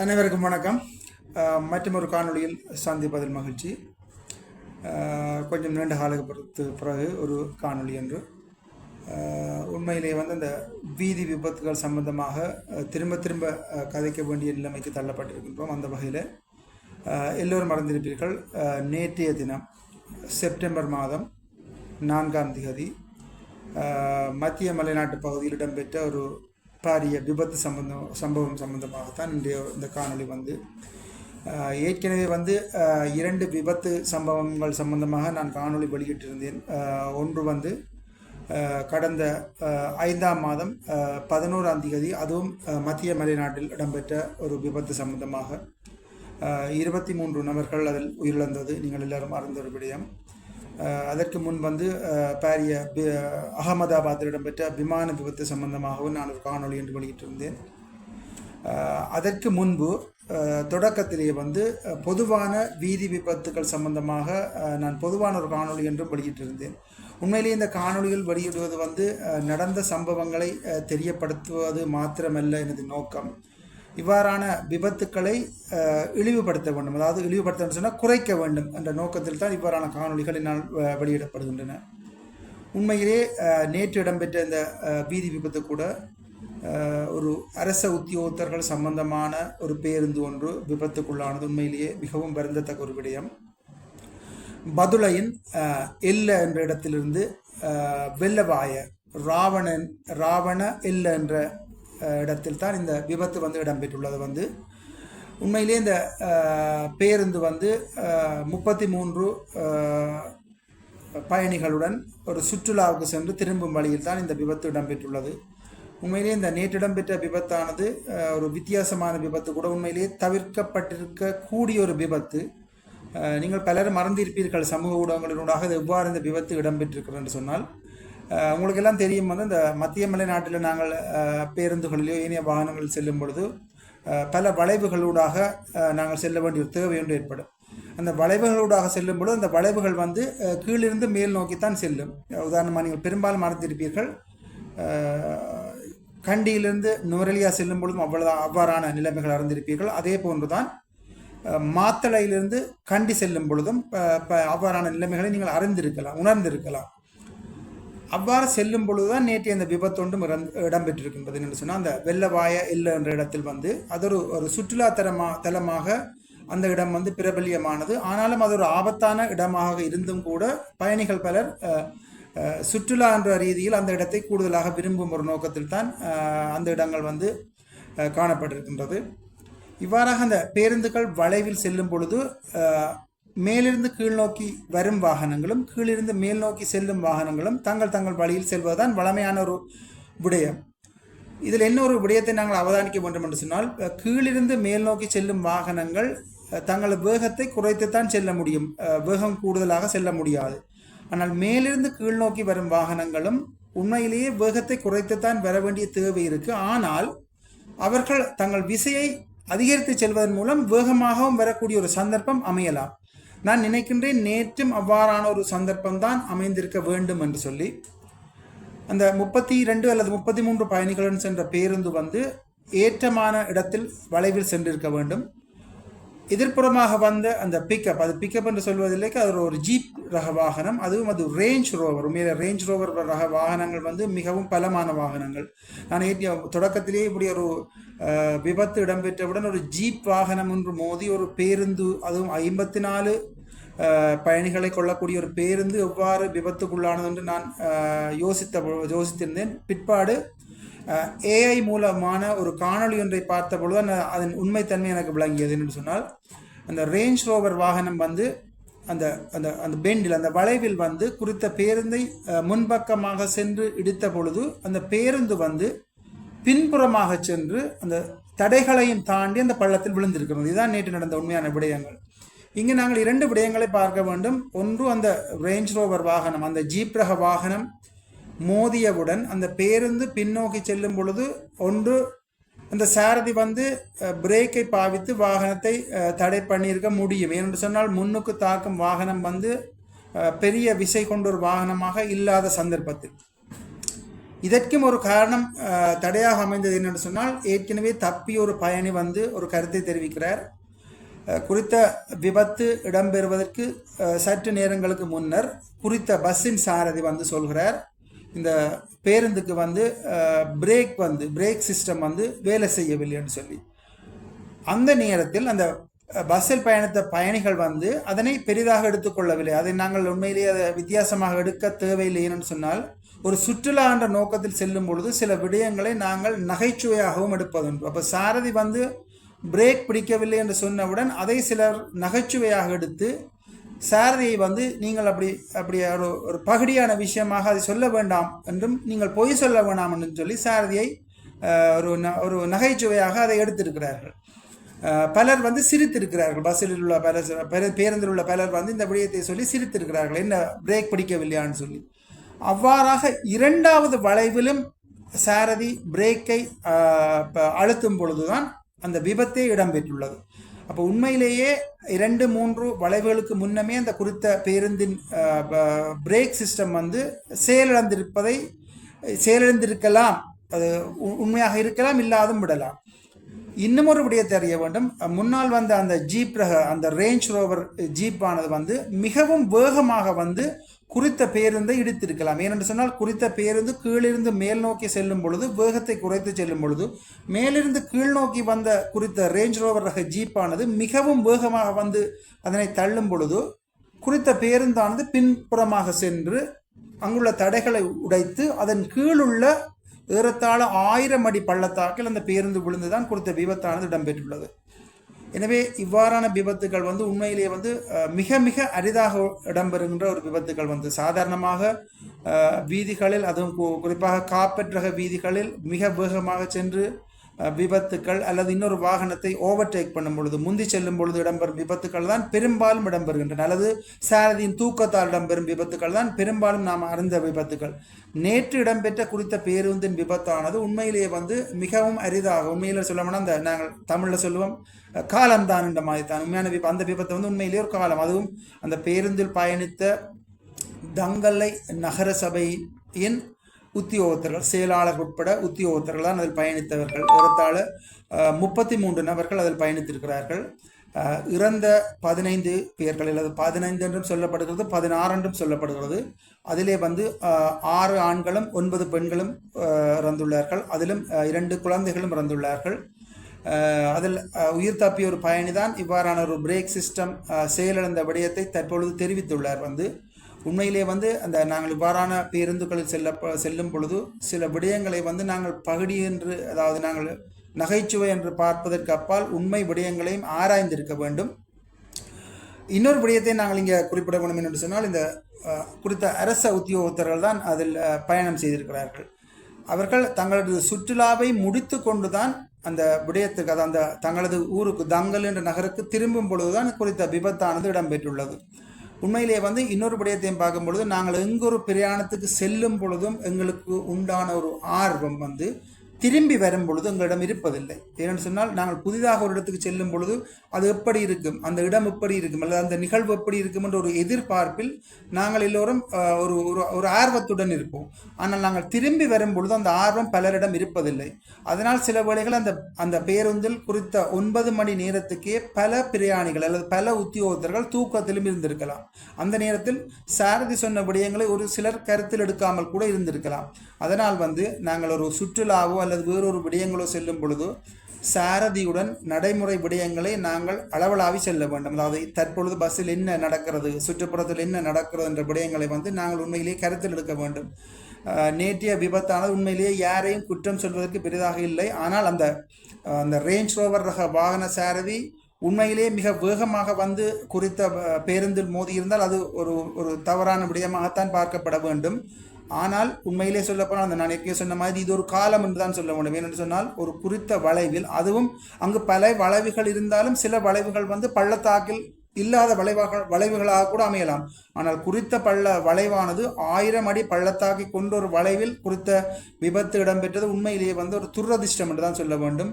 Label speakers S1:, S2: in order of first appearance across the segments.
S1: அனைவருக்கும் வணக்கம். மற்றொரு மற்றும் ஒரு காணொளியில் சந்திப்பதில் மகிழ்ச்சி. கொஞ்சம் நீண்ட காலத்துக்கு பிறகு ஒரு காணொளி என்று. உண்மையிலேயே உண்மையிலே வந்து அந்த வீதி விபத்துகள் சம்பந்தமாக திரும்ப திரும்ப கதைக்க வேண்டிய நிலைமைக்கு தள்ளப்பட்டிருக்கின்றோம். அந்த வகையில் எல்லோரும் மறந்திருப்பீர்கள். நேற்றைய தினம் செப்டம்பர் மாதம் நான்காம் திகதி மத்திய மலைநாட்டு பகுதியில் இடம்பெற்ற ஒரு பாரிய விபத்து சம்பந்தம் சம்பவம் சம்பந்தமாகத்தான் இன்றைய இந்த காணொளி வந்து ஏற்கனவே வந்து இரண்டு விபத்து சம்பவங்கள் சம்பந்தமாக நான் காணொளி வெளியிட்டிருந்தேன். ஒன்று வந்து கடந்த ஐந்தாம் மாதம் பதினோராம் தேதி அதுவும் மத்திய மலைநாட்டில் இடம்பெற்ற ஒரு விபத்து சம்பந்தமாக இருபத்தி மூன்று நபர்கள் அதில் உயிரிழந்தது. நீங்கள் எல்லாரும் அறிந்த ஒரு விடயம். அதற்கு முன் வந்து பாரிய பி- அகமதாபாத்தில் இடம்பெற்ற விமான விபத்து சம்பந்தமாகவும் நான் ஒரு காணொளி என்று வெளியிட்டிருந்தேன். அதற்கு முன்பு தொடக்கத்திலேயே வந்து பொதுவான வீதி விபத்துக்கள் சம்பந்தமாக நான் பொதுவான ஒரு காணொளி என்றும் வெளியிட்டிருந்தேன். உண்மையிலேயே இந்த காணொலிகள் வெளியிடுவது வந்து நடந்த சம்பவங்களை தெரியப்படுத்துவது மாத்திரமல்ல எனது நோக்கம். இவ்வாறான விபத்துக்களை இழிவுபடுத்த வேண்டும். அதாவது இழிவுபடுத்த வேண்டும் சொன்னால் குறைக்க வேண்டும் என்ற நோக்கத்தில் தான் இவ்வாறான காணொளிகள் என்னால் வெளியிடப்படுகின்றன. உண்மையிலே நேற்று இடம்பெற்ற இந்த வீதி விபத்து கூட ஒரு அரச உத்தியோகத்தர்கள் சம்பந்தமான ஒரு பேருந்து ஒன்று விபத்துக்குள்ளானது. உண்மையிலேயே மிகவும் வருந்தத்தக்க ஒரு விடயம். பதுளையின் எல்ல என்ற இடத்திலிருந்து வெள்ளவாய ராவணன் ராவண எல்ல என்ற இடத்தில் தான் இந்த விபத்து வந்து இடம்பெற்றுள்ளது வந்து. உண்மையிலே இந்த பேருந்து வந்து முப்பத்தி மூன்று பயணிகளுடன் ஒரு சுற்றுலாவுக்கு சென்று திரும்பும் வழியில் தான் இந்த விபத்து இடம்பெற்றுள்ளது. உண்மையிலே இந்த நேற்று இடம்பெற்ற விபத்தானது ஒரு வித்தியாசமான விபத்து கூட உண்மையிலேயே தவிர்க்கப்பட்டிருக்க கூடிய ஒரு விபத்து. நீங்கள் பலரும் மறந்திருப்பீர்கள் சமூக ஊடகங்களினூடாக எவ்வாறு இந்த விபத்து இடம்பெற்றிருக்கிறது என்று சொன்னால். உங்களுக்கெல்லாம் உங்களுக்கு எல்லாம் தெரியும் வந்து இந்த மத்திய மலை நாட்டில் நாங்கள் பேருந்துகளிலோ ஏனைய வாகனங்கள் செல்லும் பொழுது பல வளைவுகளூடாக நாங்கள் செல்ல வேண்டிய தேவை ஒன்று ஏற்படும். அந்த வளைவுகளூடாக செல்லும் பொழுது அந்த வளைவுகள் வந்து கீழிருந்து மேல் நோக்கித்தான் செல்லும். உதாரணமாக நீங்கள் பெரும்பாலும் மறந்திருப்பீர்கள் கண்டியிலிருந்து நுவரெலியா செல்லும் பொழுதும் அவ்வளோதான் அவ்வாறான நிலைமைகள் அறிந்திருப்பீர்கள் அதே போன்றுதான் மாத்தளையிலிருந்து கண்டி செல்லும் பொழுதும் ப- அவ்வாறான நிலைமைகளை நீங்கள் அறிந்திருக்கலாம் உணர்ந்திருக்கலாம். அவ்வாறு செல்லும் பொழுதுதான் நேற்று அந்த விபத்தொன்றும் இறந்து- இடம்பெற்றிருக்கின்றது என்று சொன்னால் அந்த வெள்ளவாய இல்லை என்ற இடத்தில் வந்து அது ஒரு ஒரு சுற்றுலா தரமாக தலமாக அந்த இடம் வந்து பிரபல்யமானது. ஆனாலும் அது ஒரு ஆபத்தான இடமாக இருந்தும் கூட பயணிகள் பலர் சுற்றுலா என்ற ரீதியில் அந்த இடத்தை கூடுதலாக விரும்பும் ஒரு நோக்கத்தில் தான் அந்த இடங்கள் வந்து காணப்பட்டிருக்கின்றது. இவ்வாறாக அந்த பேருந்துகள் வளைவில் செல்லும் பொழுது மேலிருந்து கீழ் நோக்கி வரும் வாகனங்களும் கீழிருந்து மேல் நோக்கி செல்லும் வாகனங்களும் தங்கள் தங்கள் வழியில் செல்வதுதான் வளமையான ஒரு விடயம். இதில் என்ன ஒரு விடயத்தை நாங்கள் அவதானிக்க வேண்டும் என்று சொன்னால் கீழிருந்து மேல் நோக்கி செல்லும் வாகனங்கள் தங்கள் தங்களது வேகத்தை குறைத்துத்தான் செல்ல முடியும் வேகம் கூடுதலாக செல்ல முடியாது. ஆனால் மேலிருந்து கீழ் நோக்கி வரும் வாகனங்களும் உண்மையிலேயே வேகத்தை குறைத்துத்தான் வர வேண்டிய தேவை இருக்கு. ஆனால் அவர்கள் தங்கள் விசையை அதிகரித்து செல்வதன் மூலம் வேகமாகவும் வரக்கூடிய ஒரு சந்தர்ப்பம் அமையலாம். நான் நினைக்கின்றேன் நேற்றும் அவ்வாறான ஒரு சந்தர்ப்பம் தான் அமைந்திருக்க வேண்டும் என்று சொல்லி அந்த முப்பத்தி ரெண்டு அல்லது முப்பத்தி மூன்று பயணிகளுடன் சென்ற பேருந்து வந்து ஏற்றமான இடத்தில் வளைவில் சென்றிருக்க வேண்டும். எதிர்ப்புறமாக வந்த அந்த பிக்கப் அது பிக்கப் என்று சொல்வதில்லைக்கு அது ஒரு ஜீப் ரக வாகனம். அதுவும் அது ரேஞ்ச் ரோவர் உண்மையில ரேஞ்ச் ரோவர் ரக வாகனங்கள் வந்து மிகவும் பலமான வாகனங்கள். நான் ஏற்றிய தொடக்கத்திலேயே இப்படி ஒரு விபத்து இடம்பெற்றவுடன் ஒரு ஜீப் வாகனம் என்று மோதி ஒரு பேருந்து அதுவும் ஐம்பத்தி நாலு பயணிகளை கொள்ளக்கூடிய ஒரு பேருந்து எவ்வாறு விபத்துக்குள்ளானது என்று நான் யோசித்த யோசித்திருந்தேன். பிற்பாடு ஏஐ மூலமான ஒரு காணொளி ஒன்றை பார்த்த பொழுது அந்த அதன் உண்மைத்தன்மை எனக்கு விளங்கியது என்று சொன்னால் அந்த ரேஞ்ச் ரோவர் வாகனம் வந்து அந்த அந்த அந்த பெண்டில் அந்த வளைவில் வந்து குறித்த பேருந்தை முன்பக்கமாக சென்று இடித்த பொழுது அந்த பேருந்து வந்து பின்புறமாக சென்று அந்த தடைகளையும் தாண்டி அந்த பள்ளத்தில் விழுந்திருக்கிறது. இதுதான் நேற்று நடந்த உண்மையான விடயங்கள். இங்கு நாங்கள் இரண்டு விடயங்களை பார்க்க வேண்டும். ஒன்று அந்த ரேஞ்ச் ரோவர் வாகனம் அந்த ஜீப் ரக வாகனம் மோதியவுடன் அந்த பேருந்து பின்னோக்கி செல்லும் பொழுது ஒன்று அந்த சாரதி வந்து பிரேக்கை பாவித்து வாகனத்தை தடை பண்ணியிருக்க முடியும். ஏனென்று சொன்னால் முன்னுக்கு தாக்கும் வாகனம் வந்து பெரிய விசை கொண்ட ஒரு வாகனமாக இல்லாத சந்தர்ப்பத்தில். இதற்கும் ஒரு காரணம் தடையாக அமைந்தது என்னென்னு சொன்னால் ஏற்கனவே தப்பி ஒரு பயணி வந்து ஒரு கருத்தை தெரிவிக்கிறார். குறித்த விபத்து இடம்பெறுவதற்கு சற்று நேரங்களுக்கு முன்னர் குறித்த பஸ்ஸின் சாரதி வந்து சொல்கிறார். இந்த பேருந்துக்கு வந்து பிரேக் வந்து பிரேக் சிஸ்டம் வந்து வேலை செய்யவில்லைன்னு சொல்லி. அந்த நேரத்தில் அந்த பஸ்ஸில் பயணித்த பயணிகள் வந்து அதனை பெரிதாக எடுத்துக்கொள்ளவில்லை அதை நாங்கள் உண்மையிலேயே அதை வித்தியாசமாக எடுக்க தேவையில்லை சொன்னால் ஒரு சுற்றுலா என்ற நோக்கத்தில் செல்லும் பொழுது சில விடயங்களை நாங்கள் நகைச்சுவையாகவும் எடுப்பதுண்டு. அப்போ சாரதி வந்து பிரேக் பிடிக்கவில்லை என்று சொன்னவுடன் அதை சிலர் நகைச்சுவையாக எடுத்து சாரதியை வந்து நீங்கள் அப்படி அப்படி ஒரு ஒரு பகுடியான விஷயமாக அதை சொல்ல வேண்டாம் என்றும் நீங்கள் பொய் சொல்ல வேண்டாம் என்றும் சொல்லி சாரதியை ஒரு ந- ஒரு நகைச்சுவையாக அதை எடுத்திருக்கிறார்கள். பலர் வந்து சிரித்திருக்கிறார்கள். பஸ்ஸில் உள்ள பலர் பல- பேருந்தில் உள்ள பலர் வந்து இந்த விடயத்தை சொல்லி சிரித்திருக்கிறார்கள். என்ன பிரேக் பிடிக்கவில்லையான்னு சொல்லி. அவ்வாறாக இரண்டாவது வளைவிலும் சாரதி பிரேக்கை அழுத்தும் பொழுதுதான் அந்த விபத்தே இடம்பெற்றுள்ளது. அப்போ உண்மையிலேயே இரண்டு மூன்று வளைவுகளுக்கு முன்னமே அந்த குறித்த பேருந்தின் ப- பிரேக் சிஸ்டம் வந்து செயலிழந்திருப்பதை செயலிழந்திருக்கலாம். அது உ- உண்மையாக இருக்கலாம் இல்லாதும் விடலாம். இன்னும் ஒரு விடயத்தை அறிய வேண்டும். முன்னால் வந்த அந்த ஜீப் ரக அந்த ரேஞ்ச் ரோவர் ஜீப்பானது வந்து மிகவும் வேகமாக வந்து குறித்த பேருந்தை இடித்திருக்கலாம். ஏனென்று சொன்னால் குறித்த பேருந்து கீழிருந்து மேல் நோக்கி செல்லும் பொழுது வேகத்தை குறைத்து செல்லும் பொழுது மேலிருந்து கீழ் நோக்கி வந்த குறித்த ரேஞ்ச் ரோவர் ரக ஜீப்பானது மிகவும் வேகமாக வந்து அதனை தள்ளும் பொழுது குறித்த பேருந்தானது பின்புறமாக சென்று அங்குள்ள தடைகளை உடைத்து அதன் கீழுள்ள ஏறத்தாழ ஆயிரம் அடி பள்ளத்தாக்கில் அந்த பேருந்து விழுந்துதான் கொடுத்த விபத்தானது இடம்பெற்றுள்ளது. எனவே இவ்வாறான விபத்துகள் வந்து உண்மையிலேயே வந்து மிக மிக அரிதாக இடம்பெறுகின்ற ஒரு விபத்துகள் வந்து சாதாரணமாக வீதிகளில் அதுவும் கு- குறிப்பாக காப்பற்றக வீதிகளில் மிக வேகமாக சென்று விபத்துக்கள் அல்லது இன்னொரு வாகனத்தை ஓவர்டேக் பண்ணும் பொழுது முந்தி செல்லும் பொழுது இடம்பெறும் விபத்துக்கள் தான் பெரும்பாலும் இடம்பெறுகின்றன. அல்லது சாரதியின் தூக்கத்தால் இடம்பெறும் விபத்துக்கள் தான் பெரும்பாலும் நாம் அறிந்த விபத்துக்கள். நேற்று இடம்பெற்ற குறித்த பேருந்தின் விபத்தானது உண்மையிலேயே வந்து மிகவும் அரிதாக உண்மையில் சொல்லணும்னா அந்த நாங்கள் தமிழில் சொல்லுவோம் காலம்தான் என்ற மாதிரி தான் உண்மையான விப அந்த விபத்தை வந்து உண்மையிலேயே ஒரு காலம். அதுவும் அந்த பேருந்தில் பயணித்த தங்கலை நகர சபையின் உத்தியோகத்தர்கள் செயலாளர் உட்பட உத்தியோகத்தர்கள் தான் அதில் பயணித்தவர்கள். ஏறத்தாழ முப்பத்தி மூன்று நபர்கள் அதில் பயணித்திருக்கிறார்கள். இறந்த பதினைந்து பேர்கள் அல்லது பதினைந்து என்றும் சொல்லப்படுகிறது பதினாறு என்றும் சொல்லப்படுகிறது. அதிலே வந்து ஆறு ஆண்களும் ஒன்பது பெண்களும் இறந்துள்ளார்கள். அதிலும் இரண்டு குழந்தைகளும் இறந்துள்ளார்கள். அதில் உயிர் தப்பிய ஒரு பயணிதான் இவ்வாறான ஒரு பிரேக் சிஸ்டம் செயலிழந்த விடயத்தை தற்பொழுது தெரிவித்துள்ளார் வந்து. உண்மையிலே வந்து அந்த நாங்கள் இவ்வாறான பேருந்துகளில் செல்ல செல்லும் பொழுது சில விடயங்களை வந்து நாங்கள் பகுடி என்று அதாவது நாங்கள் நகைச்சுவை என்று பார்ப்பதற்கு அப்பால் உண்மை விடயங்களையும் ஆராய்ந்திருக்க வேண்டும். இன்னொரு விடயத்தை நாங்கள் இங்கே குறிப்பிட வேண்டும் என்று சொன்னால் இந்த குறித்த அரச உத்தியோகத்தர்கள் தான் அதில் பயணம் செய்திருக்கிறார்கள். அவர்கள் தங்களது சுற்றுலாவை முடித்து கொண்டுதான் அந்த விடயத்துக்கு அதாவது அந்த தங்களது ஊருக்கு தங்கல் என்ற நகருக்கு திரும்பும் பொழுதுதான் குறித்த விபத்தானது இடம்பெற்றுள்ளது. உண்மையிலே வந்து இன்னொரு விடயத்தையும் பார்க்கும் பொழுது நாங்கள் எங்கொரு பிரயாணத்துக்கு செல்லும் பொழுதும் எங்களுக்கு உண்டான ஒரு ஆர்வம் வந்து திரும்பி வரும் பொழுது எங்களிடம் இருப்பதில்லை. ஏன்னு சொன்னால் நாங்கள் புதிதாக ஒரு இடத்துக்கு செல்லும் பொழுது அது எப்படி இருக்கும்? அந்த இடம் எப்படி இருக்கும்? அல்லது அந்த நிகழ்வு எப்படி இருக்கும் என்ற ஒரு எதிர்பார்ப்பில் நாங்கள் எல்லோரும் ஒரு ஒரு ஒரு ஆர்வத்துடன் இருப்போம். ஆனால் நாங்கள் திரும்பி வரும் பொழுது அந்த ஆர்வம் பலரிடம் இருப்பதில்லை. அதனால் சில வேளைகள் அந்த அந்த பேருந்தில் குறித்த ஒன்பது மணி நேரத்துக்கே பல பிரயாணிகள் அல்லது பல உத்தியோகத்தர்கள் தூக்கத்திலும் இருந்திருக்கலாம். அந்த நேரத்தில் சாரதி சொன்ன விடயங்களை ஒரு சிலர் கருத்தில் எடுக்காமல் கூட இருந்திருக்கலாம். அதனால் வந்து நாங்கள் ஒரு சுற்றுலாவோ அல்லது வேறொரு விடயங்களோ செல்லும் பொழுது சாரதியுடன் நடைமுறை விடயங்களை நாங்கள் அளவலாவி செல்ல வேண்டும். அதாவது தற்பொழுது பஸ்ஸில் என்ன நடக்கிறது சுற்றுப்புறத்தில் என்ன நடக்கிறது என்ற விடயங்களை வந்து நாங்கள் உண்மையிலேயே கருத்தில் எடுக்க வேண்டும். நேற்றைய விபத்தானது உண்மையிலேயே யாரையும் குற்றம் சொல்வதற்கு பெரிதாக இல்லை. ஆனால் அந்த அந்த ரேஞ்ச் ரோவர் ரக வாகன சாரதி உண்மையிலேயே மிக வேகமாக வந்து குறித்த பேருந்தில் மோதியிருந்தால் அது ஒரு ஒரு தவறான விடயமாகத்தான் பார்க்கப்பட வேண்டும். ஆனால் உண்மையிலே சொல்லப்போனால் அந்த நான் ஏற்கனவே சொன்ன மாதிரி இது ஒரு காலம் என்று தான் சொல்ல வேண்டும் ஏனென்று சொன்னால் ஒரு குறித்த வளைவில் அதுவும் அங்கு பல வளைவுகள் இருந்தாலும் சில வளைவுகள் வந்து பள்ளத்தாக்கில் இல்லாத வளைவாக வளைவுகளாக கூட அமையலாம். ஆனால் குறித்த பள்ள வளைவானது ஆயிரம் அடி பள்ளத்தாக்கி கொண்ட ஒரு வளைவில் குறித்த விபத்து இடம்பெற்றது உண்மையிலேயே வந்து ஒரு துரதிர்ஷ்டம் என்று தான் சொல்ல வேண்டும்.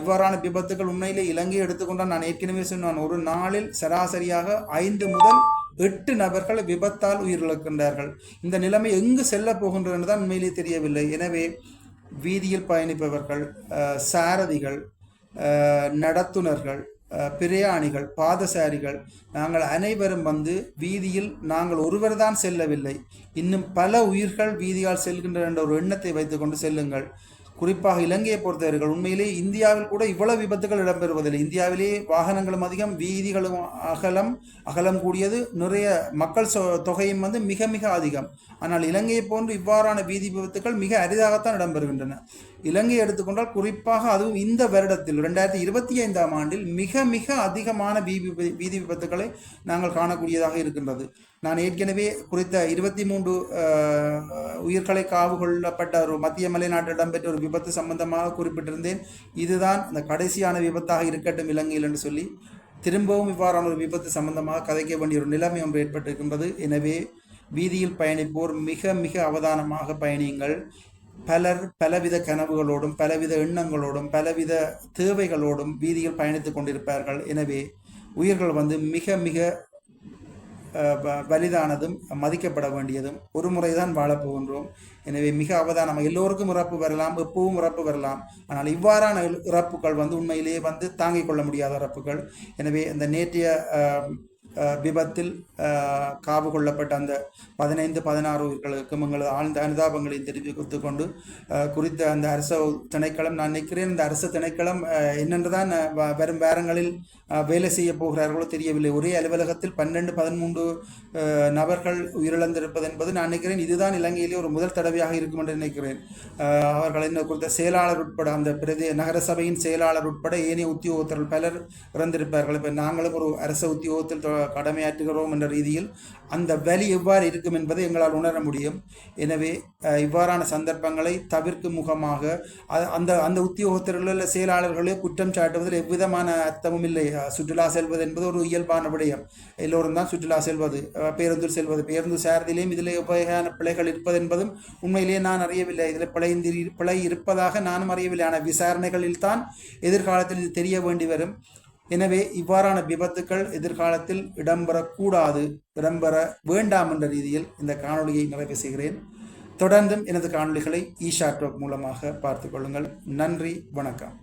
S1: இவ்வாறான விபத்துகள் உண்மையிலே இலங்கையை எடுத்துக்கொண்டால் நான் ஏற்கனவே சொன்னான் ஒரு நாளில் சராசரியாக ஐந்து முதல் எட்டு நபர்கள் விபத்தால் உயிரிழக்கின்றார்கள். இந்த நிலைமை எங்கு செல்ல போகின்றது தான் உண்மையிலே தெரியவில்லை. எனவே வீதியில் பயணிப்பவர்கள் சாரதிகள் நடத்துனர்கள் பிரயாணிகள் பாதசாரிகள் நாங்கள் அனைவரும் வந்து வீதியில் நாங்கள் ஒருவர் தான் செல்லவில்லை. இன்னும் பல உயிர்கள் வீதியால் செல்கின்றன என்ற ஒரு எண்ணத்தை வைத்துக்கொண்டு செல்லுங்கள். குறிப்பாக இலங்கையை பொறுத்தவர்கள் உண்மையிலே இந்தியாவில் கூட இவ்வளவு விபத்துகள் இடம்பெறுவதில்லை. இந்தியாவிலே வாகனங்களும் அதிகம் வீதிகளும் அகலம் அகலம் கூடியது நிறைய மக்கள் சொ- தொகையும் வந்து மிக மிக அதிகம். ஆனால் இலங்கையை போன்று இவ்வாறான வீதி விபத்துக்கள் மிக அரிதாகத்தான் இடம்பெறுகின்றன. இலங்கை எடுத்துக்கொண்டால் குறிப்பாக அதுவும் இந்த வருடத்தில் ரெண்டாயிரத்தி இருபத்தி ஐந்தாம் ஆண்டில் மிக மிக அதிகமான வீதி விப- வீதி விபத்துக்களை நாங்கள் காணக்கூடியதாக இருக்கின்றது. நான் ஏற்கனவே குறித்த இருபத்தி மூன்று உயிர்களை காவு கொள்ளப்பட்ட ஒரு மத்திய மலைநாட்டில் இடம்பெற்ற ஒரு விபத்து சம்பந்தமாக குறிப்பிட்டிருந்தேன். இதுதான் அந்த கடைசியான விபத்தாக இருக்கட்டும் இலங்கையில் என்று சொல்லி திரும்பவும் இவ்வாறான ஒரு விபத்து சம்பந்தமாக கதைக்க வேண்டிய ஒரு நிலைமை ஒன்று ஏற்பட்டிருக்கின்றது. எனவே வீதியில் பயணிப்போர் மிக மிக அவதானமாக பயணியுங்கள். பலர் பலவித கனவுகளோடும் பலவித எண்ணங்களோடும் பலவித தேவைகளோடும் வீதியில் பயணித்துக் கொண்டிருப்பார்கள். எனவே உயிர்கள் வந்து மிக மிக வ- வலிதானதும் மதிக்கப்பட வேண்டியதும் ஒரு முறைதான் வாழப்போகின்றோம் எனவே மிக அவதானம். எல்லோருக்கும் இறப்பு வரலாம் எப்பவும் இறப்பு வரலாம். ஆனால் இவ்வாறான இறப்புகள் வந்து உண்மையிலேயே வந்து தாங்கிக் கொள்ள முடியாத இறப்புகள். எனவே இந்த நேற்றைய விபத்தில் காவு கொள்ளப்பட்ட அந்த பதினைந்து பதினாறு உயிர்களுக்கும் எங்களது ஆழ்ந்த அனுதாபங்களை தெரிவித்து கொண்டு குறித்த அந்த அரச திணைக்களம் நான் நினைக்கிறேன் இந்த அரசு திணைக்களம் என்னென்றுதான் வரும் வாரங்களில் வேலை செய்ய போகிறார்களோ தெரியவில்லை. ஒரே அலுவலகத்தில் பன்னெண்டு பதிமூன்று நபர்கள் உயிரிழந்திருப்பது என்பது நான் நினைக்கிறேன். இதுதான் இலங்கையிலே ஒரு முதல் தடவையாக இருக்கும் என்று நினைக்கிறேன். அவர்கள் என்ன குறித்த செயலாளர் உட்பட அந்த பிரதே நகர சபையின் செயலாளர் உட்பட ஏனைய உத்தியோகத்தர்கள் பலர் இறந்திருப்பார்கள். இப்போ நாங்களும் ஒரு அரசு உத்தியோகத்தில் கடமையாற்றுகிறோம் என்ற ரீதியில் அந்த வலி எவ்வாறு இருக்கும் என்பதை எங்களால் உணர முடியும். எனவே இவ்வாறான சந்தர்ப்பங்களை தவிர்க்கும் முகமாக அந்த அந்த உத்தியோகத்தர்கள் செயலாளர்களே குற்றம் சாட்டுவதில் எவ்விதமான அர்த்தமும் இல்லை. சுற்றுலா செல்வது என்பது ஒரு இயல்பான விடயம். எல்லோரும் தான் சுற்றுலா செல்வது பேருந்து பேருந்தில் செல்வது. பேருந்து சாரதியிலேயும் இதில் எவ்வகையான பிழைகள் இருப்பது என்பதும் உண்மையிலேயே நான் அறியவில்லை. இதில் பிழை பிழை இருப்பதாக நானும் அறியவில்லை. ஆனால் விசாரணைகளில் தான் எதிர்காலத்தில் இது தெரிய வேண்டி வரும். எனவே இவ்வாறான விபத்துக்கள் எதிர்காலத்தில் இடம்பெறக்கூடாது இடம்பெற வேண்டாம் என்ற ரீதியில் இந்த காணொளியை நிறைவு செய்கிறேன். தொடர்ந்தும் எனது காணொளிகளை ஈஷா டாக் மூலமாக பார்த்துக்கொள்ளுங்கள் நன்றி வணக்கம்.